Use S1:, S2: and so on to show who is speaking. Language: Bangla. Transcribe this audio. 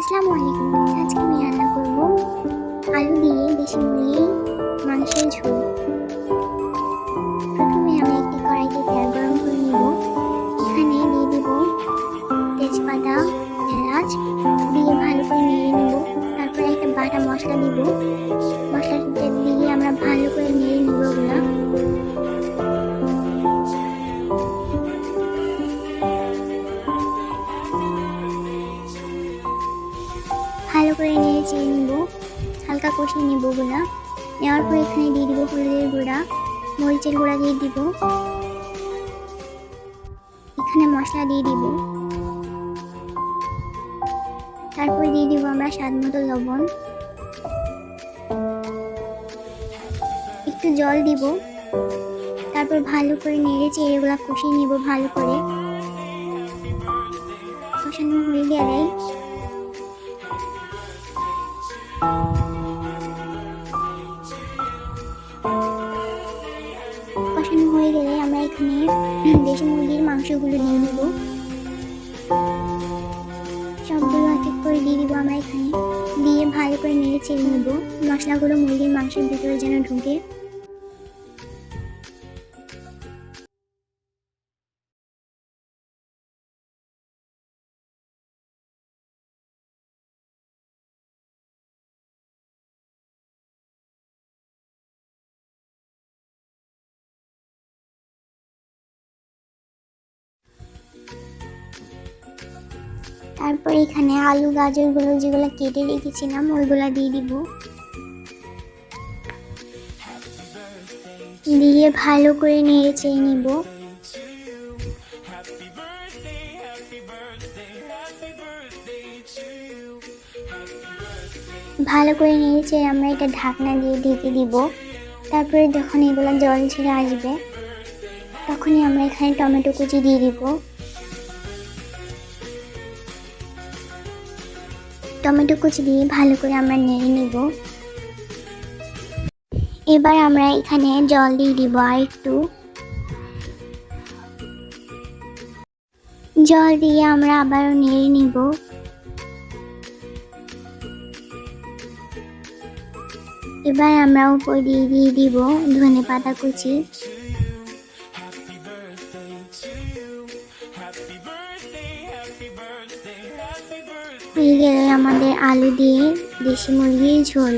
S1: আসসালামু আলাইকুম আজকে আমি রান্না করব আলু দিয়ে দেশি মুরগির মাংসের ঝোল। প্রথমে আমি একটি কড়াইতে তেল গরম করে নিব। এখানে দিয়ে দিব তেজপাতা, এলাচ, দিয়ে ভালো করে নিয়ে নেব। তারপরে একটা বাটা মশলা দিব। মশলাটা দিয়ে আমরা ভালো করে নেড়ে ভালো করে নিয়ে চেয়ে নিব। হালকা কষিয়ে নিব ওগুলা নেওয়ার পর এখানে দিয়ে দিব হলুদের গুঁড়া। মরিচের গুঁড়া দিয়ে দিব। এখানে মশলা দিয়ে দিব। তারপর দিয়ে দিব আমরা স্বাদ মতো লবণ। একটু জল দিব। তারপর ভালো করে নেড়ে চেড়ে এগুলা কষিয়ে নিব ভালো করে। কষানো হয়ে গেলে এখানে দেশি মুরগির মাংসগুলো নিয়ে দেব। সবগুলো এক এক করে দিয়ে দিব আমরা এখানে। দিয়ে ভালো করে নেড়ে চেড়ে নেব। মশলাগুলো মুরগির মাংসের ভিতরে যেন ঢুকে। তারপর এখানে আলু, গাজরগুলো যেগুলো কেটে রেখেছিলাম, ওইগুলো দিয়ে দিব। দিয়ে ভালো করে নেড়ে চেয়ে নিব। ভালো করে নেড়ে চেয়ে আমরা এটা ঢাকনা দিয়ে ঢেকে দিব। তারপরে যখন এগুলো জল ছেড়ে আসবে, তখনই আমরা এখানে টমেটো কুচি দিয়ে দিব। টমেটো কুচি দিয়ে ভালো করে আমরা নেড়ে নেব। এবার আমরা এখানে জল দিয়ে দিব আর একটু জল দিয়ে আমরা আবারও নেড়ে নিব। এবার আমরা উপর দিয়ে দিয়ে দিব ধনে পাতা কুচি। হয়ে গেলে আমাদের আলু দিয়ে দেশি মুরগির ঝোল।